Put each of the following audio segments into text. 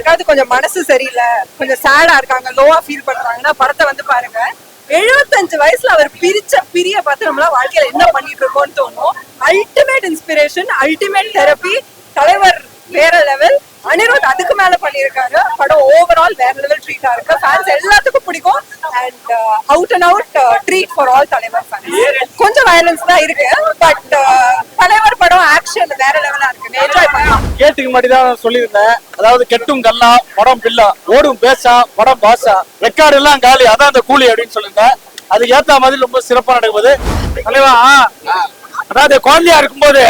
யாருக்காவது கொஞ்சம் மனசு சரியில்லை கொஞ்சம் சேடா இருக்காங்க லோவா ஃபீல் பண்றாங்கன்னா படத்தை வந்து பாருங்க. எழுபத்தஞ்சு வயசுல அவர் பிரிச்ச பிரிய பார்த்து நம்மளா வாழ்க்கையில என்ன பண்ணிட்டு இருக்கோம்னு தோணும். அல்டிமேட் இன்ஸ்பிரேஷன் அல்டிமேட் தெரப்பி தலைவர் வேற லெவல் அனிருத் அதுக்கு மேல பண்ணியிருக்காரு. படம் ஓவரால் வேற லெவல் ட்ரீட்டா இருக்கு. ஃபேன்ஸ் எல்லாத்துக்கும் பிடிக்கும். And out and out treat for all தலைவர் ஃபேன்ஸ் கொஞ்சம் வயலன்ஸ் தான் இருக்கு. பட் uh, தலைவர் படம் ஆக்ஷன் வேற லெவலா இருக்கு. என்ஜாய் பண்ணலாம். கேட்டுக்கு முன்னாடி தான் சொல்லியிருந்தேன். அதாவது கெட்டும் கல்லா படம் பில்லா ஓடும் பேசா படம் பாசா ரெக்கார்டு எல்லாம் காலி. அதான் அந்த கூலி அப்படின்னு சொல்லியிருந்தேன். அதுக்கு ஏத்த மாதிரி ரொம்ப சிறப்பா நடக்குது தலைவா அதாவது குழந்தையா இருக்கும்போது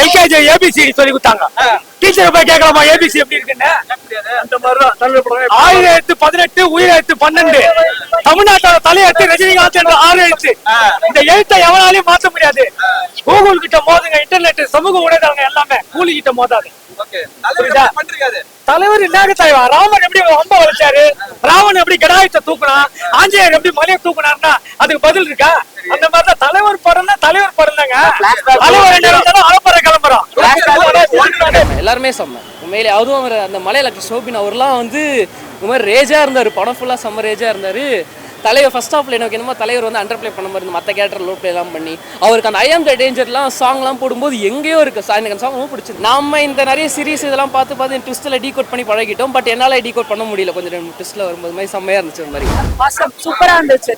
எல்கேஜி ஏபிசி சொல்லி கொடுத்தாங்க. டீச்சர் போய் கேட்கலாமா ஏபிசி எப்படி இருக்குன்னு? ஆயிரத்து பதினெட்டு உயிரெழுத்து பன்னெண்டு. தமிழ்நாட்டோட தலையெழுத்து ரஜினிகாந்த் என்ற ஆறு எழுத்து இந்த எழுத்தை எவனாலையும் மாத்த முடியாது. கூகுள் கிட்ட மோதுங்க இன்டர்நெட் சமூக ஊடகங்க எல்லாமே கூலி கிட்ட மோதாது? தலைவர் இல்லாத தலைவா? ராமன் எப்படி அம்ப வளைச்சாரு ராவன் எப்படி கடாயத்தை தூக்குனா ஆஞ்சநேயர் எப்படி மலையை தூக்குனாருன்னா அதுக்கு பதில் இருக்கா அந்த மாதிரிதான் தலைவர் படம்னா தலைவர் படம் தாங்க தலைவர் என்ன இருந்தாலும் அலப்பற கிளம்புறோம் எல்லாருமே செம்ம. உண்மையிலே அதுவும் அவர் அந்த மலையில ஷோபின் அவர்லாம் வந்து இந்த மாதிரி ரேஜாக இருந்தார். படம் ஃபுல்லாக செம்ம ரேஜாக இருந்தார். தலைவர் ஃபர்ஸ்ட் ஹாஃப்ல எனக்கு என்னமோ தலைவர் வந்து அண்டர் ப்ளே பண்ண மாதிரி மற்ற கேரக்டர் லோ எல்லாம் பண்ணி அவருக்கு அந்த ஐஎம் த டேஞ்சர்லாம் சாங்லாம் போடும்போது எங்கேயோ இருக்கு. சா- எனக்கு அந்த சாங் ரொம்ப பிடிச்சது நம்ம இந்த நிறைய சீரிஸ் இதெல்லாம் பார்த்து பார்த்து ட்விஸ்ட்டில் டீகோட் பண்ணி பழகிட்டோம். பட் என்னால் டீகோட் பண்ண முடியல. கொஞ்சம் ரெண்டு ட்விஸ்ட்டில் வரும்போது. மாதிரி செம்மையாக இருந்துச்சு அந்த மாதிரி. சூப்பரா இருந்துச்சு.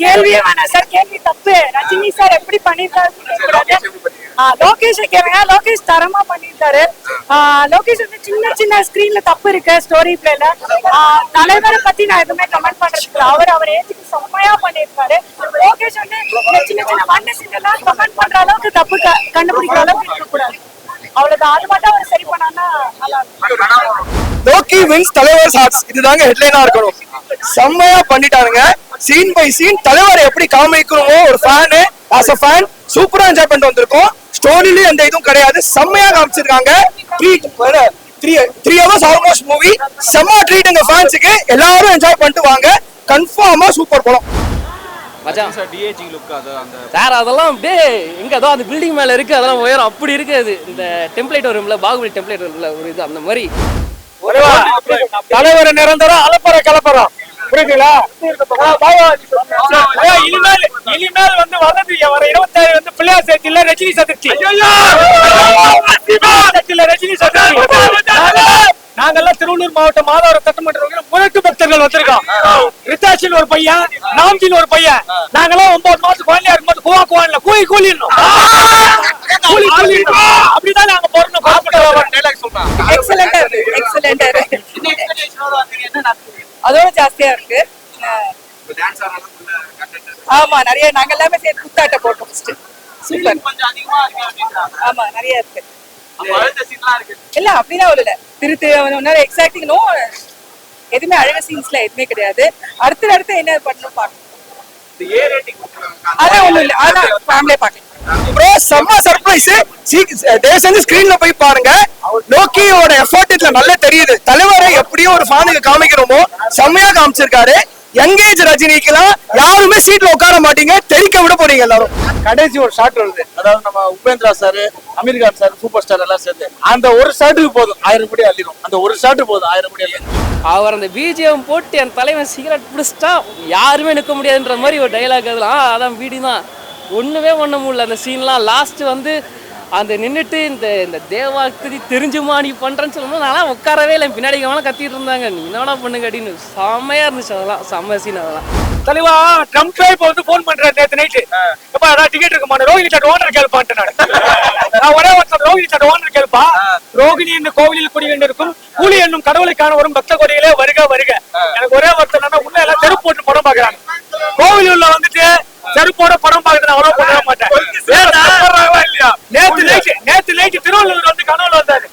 கேள்வியே வேணாம் சார். கேள்வி தப்பு. ரஜினி சார் எப்படி பண்ணிருக்காரு லோகேஷ் கேளுங்க. லோகேஷ் தரமா பண்ணிருக்காரு. ஆஹ் லோகேஷ் வந்து சின்ன சின்ன ஸ்கிரீன்ல தப்பு இருக்கு ஸ்டோரி பிளேல தலைவரை பத்தி நான் எதுவுமே கமெண்ட் பண்றதுக்கு இல்ல. அவர் அவர் ஏஜுக்கு செம்மையா பண்ணிருக்காரு. லோகேஷ் வந்து சின்ன சின்ன வண்ட சீன் எல்லாம் கமெண்ட் பண்ற அளவுக்கு தப்பு கண்டுபிடிக்கிற அளவுக்கு இருக்கக்கூடாது. அவ்வளவுதான். அது மட்டும் அவர் சரி பண்ணான்னா நல்லா இருக்கும். லோக்கி வின்ஸ் தலைவர் ஹார்ட்ஸ் இதுதாங்க ஹெட்லைனா இருக்கணும். செம்மையா பண்ணிட்டானுங்க. சீன் பை சீன் தலைவரை எப்படி காமிக்கணுமோ ஒரு ஃபேனு ஆஸ் அ ஃபேன் சூப்பரா என்ஜாய் பண்ணிட்டு வந்திருக்கோம். ஸ்டோரியிலும் எந்த இதுவும் கிடையாது. செம்மையா காமிச்சிருக்காங்க. Three three three hours almost movie செம்ம ட்ரீட் எங்க ஃபேன்ஸுக்கு எல்லாரும் என்ஜாய் பண்ணிட்டு வாங்க. கன்ஃபார்மா சூப்பர் படம். மச்சான். சார் அதெல்லாம் அப்படியே எங்க அதோ அந்த பில்டிங் மேல இருக்கு. அதெல்லாம் உயரம் அப்படி இருக்கு அது. இந்த டெம்ப்ளேட் வரும்ல பாகுபலி டெம்ப்ளேட் வரும்ல ஒரு இது அந்த மாதிரி. தலைவர் நிரந்தரம் அலப்பற கலப்பறம் புரியுதுங்களா? இனிமேல் இனிமேல் வந்து வர்றது வர இருபத்தாறு வந்து பிள்ளையார் சேர்த்தில ரஜினி சதுர்த்தி. சதுர்த்தியில ரஜினி சதுர்த்தி. நாங்க- நாங்கெல்லாம் திருவள்ளூர் மாவட்டம் மாதவரம் சட்டமன்ற முரட்டு பக்தர்கள் வந்திருக்கோம். ரித்தாஷின் ஒரு பையன் நாம்ஜின் ஒரு பையன். நாங்கெல்லாம் ஒன்பது மாசம் குழந்தையா இருக்கும்போது குவா குவான்ல கூலி கூலிடணும். கூலி கூலிடணும். அப்படிதான் நாங்க பிறந்தோம் எக்ஸலண்டா இருக்கு எக்ஸலண்டா இருக்கு அதோட ஜாஸ்தியா இருக்கு. ஆமா நிறைய நாங்க எல்லாமே சேர்த்து குத்தாட்ட போட்டோம் சூப்பர் ஆமா நிறைய இருக்கு. இல்ல அப்படிலாம் இல்ல திருத்து ஒன்னால எக்ஸாக்டிங் நோ எதுவுமே அழகு சீன்ஸ்ல எதுவுமே கிடையாது. அடுத்து அடுத்து என்ன பண்ணணும் பார்க்கணும் அதான் ஒண்ணும் இல்ல. அதான் ஃபேமிலியே பார்க்கலாம் ப்ரோ செம்ம சர்ப்ரைஸ் தயவு செஞ்சு ஸ்கிரீன்ல போய் பாருங்க. லோக்கியோட எஃபர்ட் இதுல நல்லா தெரியுது. தலைவரை எப்படியும் ஒரு ஃபேனுக்கு காமிக்கிறோமோ செம்மையா காமிச்சிருக்காரு. யங்கேஜ் ரஜினிக்கெல்லாம் யாருமே சீட்ல உட்கார மாட்டீங்க தெரிக்க விட போறீங்க எல்லாரும். கடைசி ஒரு ஷாட் வருது. அதாவது நம்ம Upendra sir Aamir Khan sir super star எல்லாம் சேர்ந்து அந்த ஒரு ஷாட்டுக்கு போதும் ஆயிரம் கோடி அள்ளிடும். அந்த ஒரு ஷாட்டு போதும் ஆயிரம் கோடி அள்ளிடும். அவர் அந்த பிஜிஎம் போட்டு என் தலைவன் சிகரெட் பிடிச்சிட்டா யாருமே நிற்க முடியாதுன்ற மாதிரி ஒரு டைலாக் அதெல்லாம் அதான் வீடி தான் ஒண்ணுமே பண்ண முடியல. அந்த சீன்லாம் லாஸ்ட் வந்து அந்த நின்றுட்டு இந்த இந்த தேவாக்தி தெரிஞ்சுமா நீ பண்றேன்னு சொல்லும்போது நான் உட்காரவே இல்லை. பின்னாடி கவனம் கத்திட்டு இருந்தாங்க. நீ என்னடா பண்ணுங்க அப்படின்னு செம்மையா இருந்துச்சு அதெல்லாம். செம்ம சீன் அதெல்லாம். தலைவா ட்ரம்ப்பே இப்ப வந்து போன் பண்றேன் நேத்து நைட்டு எப்பா அதான் டிக்கெட் இருக்க மாட்டேன் ரோஹிணி சாட் ஓனர் கேள்பான்ட்டு நான். நான் ஒரே ஒருத்தர் ரோஹிணி சாட் ஓனர் கேள்ப்பா. ரோகிணி என்னும் கோவிலில் குடி இருக்கும். கூலி என்னும் கடவுளை காண வரும் பக்த கொடிகளே வருக வருக. எனக்கு ஒரே ஒருத்தர் உள்ள எல்லாம் செருப்பு போட்டு படம் பாக்குறாங்க கோவிலூர்ல வந்துட்டு செருப்போட படம் பாக்குறது அவ்வளவு போட மாட்டேன் ஏன்னா, நேத்து நைட்டு நேத்து நைட்டு திருவள்ளூர் வந்து கனவுல வந்தாரு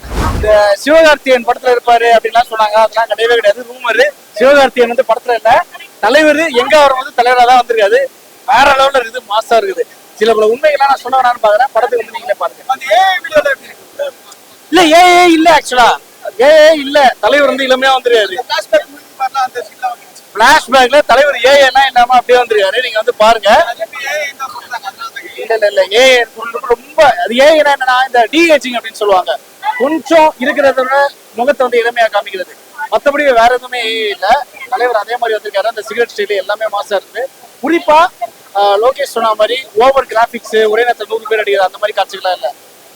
இந்த சிவகார்த்தியன் படத்துல இருப்பாரு அப்படின்லாம் சொன்னாங்க. அதெல்லாம் கிடையவே கிடையாது. ரூமரு சிவகார்த்தியன் வந்து படத்துல இல்ல. தலைவர் எங்க வரும்போது தலைவரா தான் வந்திருக்காது வேற லெவல்ல இருக்குது. மாசா இருக்குது. சில பல உண்மைகள்லாம் நான் சொல்ல வேணாம்னு பாக்குறேன் படத்துக்கு வந்து நீங்களே பாருங்க. இல்ல ஏ இல்ல ஆக்சுவலா ஏ இல்ல. தலைவர் வந்து இளமையா வந்துருக்காரு. பிளாஷ்பேக்ல தலைவர் ஏ இல்லாம அப்படியே வந்திருக்காரு. நீங்க வந்து பாருங்க. இல்ல இல்ல இல்ல. ஏ ரொம்ப அது ஏ என்னன்னா இந்த டிஹெச்சிங் அப்படின்னு சொல்லுவாங்க. கொஞ்சம் இருக்கிறத விட முகத்தை வந்து இளமையா காமிக்கிறது. மத்தபடி வேற எதுவுமே இல்ல. தலைவர் அதே மாதிரி வந்திருக்காரு. அந்த சிகரெட் ஸ்டைல் எல்லாமே மாசா இருக்கு. குறிப்பா லோகேஷ் சொன்ன மாதிரி ஓவர் கிராபிக்ஸ் ஒரே நேரத்தில் நூறு பேர் அடிக்கிறது அந்த மாதிரி காட்சிகள்லாம் இல்ல.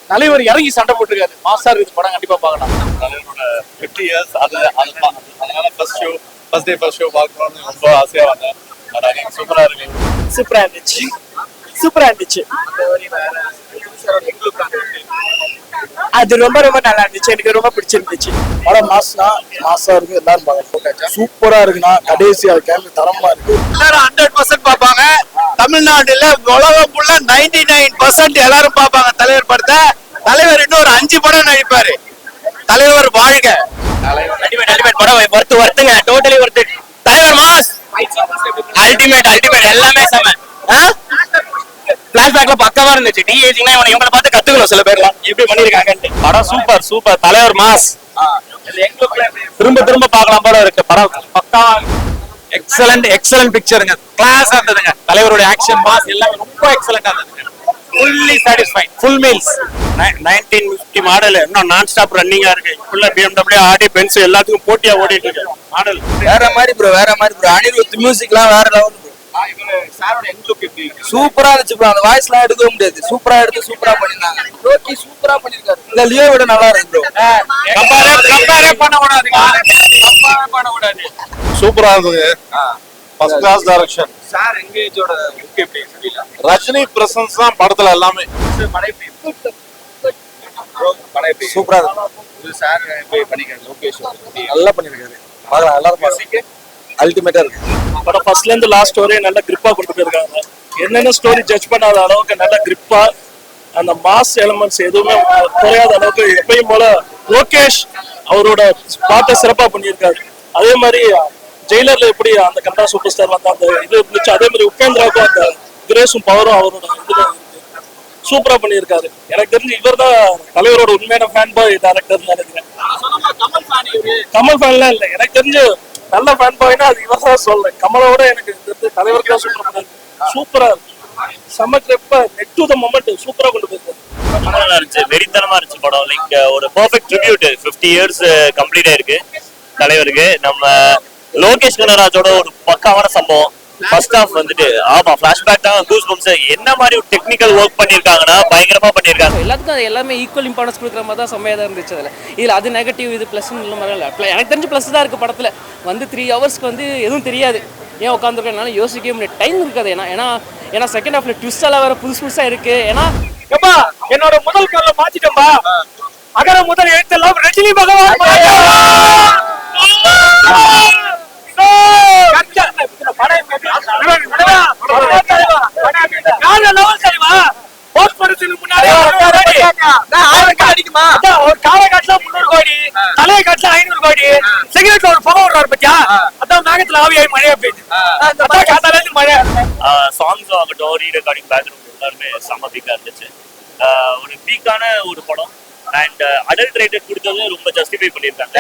தலைவர் இறங்கி சண்டை போட்டிருக்காரு. மாசா இருக்குது படம் கண்டிப்பா பார்க்கலாம். தலைவரோட ஃபிஃப்டி இயர்ஸ் அது அது பா- அதனால first show first day first show பார்க்கணும்னு ரொம்ப ஆசையா வந்தேன். சூப்பரா இருக்கு. சூப்பரா இருந்துச்சு. சூப்பரா இருந்துச்சு. அது ரொம்ப ரொம்ப நல்லா இருந்துச்சு. எனக்கு ரொம்ப பிடிச்சிருந்துச்சு. படம் மாசா மாசா இருக்கு எல்லாரும் பார்க்க சூப்பரா இருக்குண்ணா கடைசி அது கேள்வி தரமா இருக்கு. எல்லாரும் ஹண்ட்ரட் பர்சன்ட் பார்ப்பாங்க. தமிழ்நாடுல உலகம் ஃபுல்லா நைன்டி நைன் பர்சன்ட் எல்லாரும் பார்ப்பாங்க தலைவர் படத்தை. தலைவர் இன்னும் ஒரு அஞ்சு படம் நடிப்பாரு. தலைவர் வாழ்க. படம். ஒர்த்து ஒர்த்துங்க டோட்டலி ஒர்த்து தலைவர் மாஸ். அல்டிமேட் அல்டிமேட் எல்லாமே செம. பிளாஷ்பேக்ல பக்கவா இருந்துச்சு. டிஏஜிங்னா இவனை இவங்களை பார்த்து கத்துக்கணும் சில பேர்லாம் எப்படி பண்ணிருக்காங்கன்ட்டு. படம் சூப்பர் சூப்பர் தலைவர் மாஸ். திரும்ப திரும்ப பார்க்கலாம் போல இருக்கு. படம் பக்கா எக்ஸலண்ட் எக்ஸலண்ட் பிக்சருங்க கிளாஸ் இருந்ததுங்க. தலைவருடைய ஆக்ஷன் மாஸ் எல்லாமே ரொம்ப எக்ஸலண்டா இருந்ததுங்க. Fully satisfied full meals nineteen fifty model இன்னும் நான் ஸ்டாப் ரன்னிங்கா இருக்கு ஃபுல்லா பிஎம்டபிள்யூ ஆடி பென்ஸ் எல்லாத்துக்கும் போட்டியா ஓடிட்டு இருக்கு. மாடல் வேற மாதிரி ப்ரோ வேற மாதிரி ப்ரோ அனிருத் மியூசிக்லாம் வேற லெவல் சூப்பரா இருந்துச்சு அந்த வாய்ஸ் எல்லாம் எடுக்கவே முடியாது. சூப்பரா எடுத்து சூப்பரா பண்ணிருந்தாங்க. லோக்கி சூப்பரா பண்ணிருக்காரு. இந்த லியோ விட நல்லா இருக்கு ப்ரோ கம்பேரே கம்பேரே பண்ண கூடாதுங்க கம்பேரே பண்ண கூடாது. சூப்பரா இருந்தது. ஃபர்ஸ்ட் கிளாஸ் டைரக்ஷன் சார் எங்கேஜோட லுக் எப்படி தெரியல ரஜினி பிரசன்ஸ் தான் படத்துல எல்லாமே. சூப்பரா இருக்கு? சார் பண்ணிருக்காரு லோகேஷ் நல்லா பண்ணிருக்காரு. எல்லாரும் அல்டிமேட்டா இருக்கு. படம் ஃபர்ஸ்ட்ல இருந்து லாஸ்ட் வரையும் நல்ல கிரிப்பா கொண்டு போயிருக்காங்க. என்னென்ன ஸ்டோரி ஜட்ஜ் பண்ணாத அளவுக்கு நல்ல கிரிப்பா அந்த மாஸ் எலமெண்ட்ஸ் எதுவுமே குறையாத அளவுக்கு எப்பயும் போல லோகேஷ் அவரோட பாட்டை சிறப்பா பண்ணியிருக்காரு. அதே மாதிரி ஜெயிலர்ல எப்படி அந்த கண்டா சூப்பர் ஸ்டார் வந்த அந்த இது இருந்துச்சு அதே மாதிரி உபேந்திராவுக்கும் அந்த கிரேஸும் பவரும் அவரோட இதுல சூப்பரா பண்ணியிருக்காரு. எனக்கு தெரிஞ்சு இவர் தான் தலைவரோட உண்மையான ஃபேன் பாய் டேரக்டர் நினைக்கிறேன் கமல் ஃபேன்லாம் இல்ல. எனக்கு தெரிஞ்சு நல்ல ஃபேன் பாய்னா அது இவர் தான் சொல்றேன் கமலோட எனக்கு இந்த தலைவர் தான் சூப்பரா சூப்பரா இருக்கு. செம்ம நெட் டு த மொமெண்ட் சூப்பரா கொண்டு போயிருக்காரு. ரொம்ப நல்லா இருந்துச்சு. வெறித்தனமா இருந்துச்சு படம். லைக் ஒரு பெர்ஃபெக்ட் ட்ரிபியூட் 50 இயர்ஸ் கம்ப்ளீட் ஆயிருக்கு. தலைவருக்கு. நம்ம லோகேஷ் கனராஜோட ஒரு பக்காவான சம்பவம். ஃபர்ஸ்ட் ஹாஃப் வந்துட்டு ஆமா ஃபிளாஷ்பேக் தான் கூஸ் பம்ஸ் என்ன மாதிரி ஒரு டெக்னிக்கல் ஒர்க் பண்ணிருக்காங்கன்னா பயங்கரமா பண்ணிருக்காங்க. எல்லாத்துக்கும் அது எல்லாமே ஈக்குவல் இம்பார்ட்டன்ஸ் கொடுக்குற மாதிரி தான் செம்மையாக தான் இருந்துச்சு அதில். இதில் அது நெகட்டிவ் இது ப்ளஸ் இல்லை மாதிரி இல்லை. Pl- எனக்கு தெரிஞ்சு ப்ளஸ் தான் இருக்குது படத்தில். வந்து த்ரீ ஹவர்ஸ்க்கு வந்து எதுவும் தெரியாது. ஏன் உட்காந்துருக்கேன் யோசிக்கவே முடியாது டைம் இருக்காது. ஏன்னா ஏன்னா ஏன்னா செகண்ட் ஹாஃப்ல ட்விஸ்ட் எல்லாம் வேற புதுசு புதுசா இருக்கு. ஏன்னா ஏப்பா என்னோட முதல் கல்ல மாத்திட்டேன்பா. அகர முதல் எழுத்தெல்லாம் ரஜினி பகவான் ஒரு காலை காட்டுல முன்னூறு கோடி தலையை காட்டுல ஐநூறு கோடி சிகரெட்ல ஒரு புகை விடுறாரு பத்தியா? அதான் மேகத்துல ஆவியாகி மழையா பெய்யுது காத்தால இருந்து மழை. சாங்ஸும் ஆகட்டும் ரீ ரெக்கார்டிங் பேக்ரவுண்ட் எல்லாருமே செம்ம பீக்கா இருந்துச்சு. ஒரு பீக்கான ஒரு படம். அண்ட் அடல்ட் ரேட்டட் கொடுத்தது ரொம்ப ஜஸ்டிஃபை பண்ணியிருக்காங்க.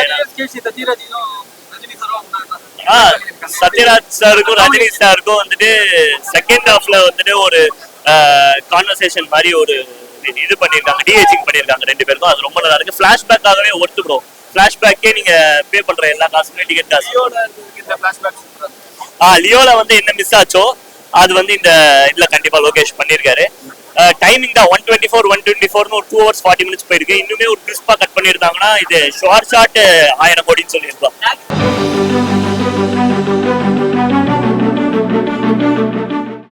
சத்யராஜ் சாருக்கும் ரஜினி சாருக்கும் வந்துட்டு செகண்ட் ஹாஃப்ல வந்துட்டு ஒரு கான்வர்சேஷன் மாதிரி ஒரு இது- பண்ணியிருக்காங்க டிஏஜிங் பண்ணியிருக்காங்க ரெண்டு பேருக்கும் அது ரொம்ப நல்லா இருக்கு. ஃபிளாஷ்பேக்காகவே ஒர்த்து ப்ரோ ஃபிளாஷ்பேக்கே நீங்க பே பண்ற எல்லா காசுமே டிக்கெட் காசு. ஆ லியோல வந்து என்ன மிஸ் ஆச்சோ அது வந்து இந்த இதுல கண்டிப்பா லோகேஷ் பண்ணியிருக்காரு. டைமிங் தான். One twenty four one twenty ஃபோர்னு ஒரு டூ ஹவர்ஸ் ஃபார்ட்டி மினிட்ஸ் போயிருக்கு. இன்னுமே ஒரு கிறிஸ்பா கட் பண்ணியிருந்தாங்கன்னா இது ஷார்ட் ஷார்ட் ஆயிரம் கோடின்னு சொல்லியிருக்கலாம்.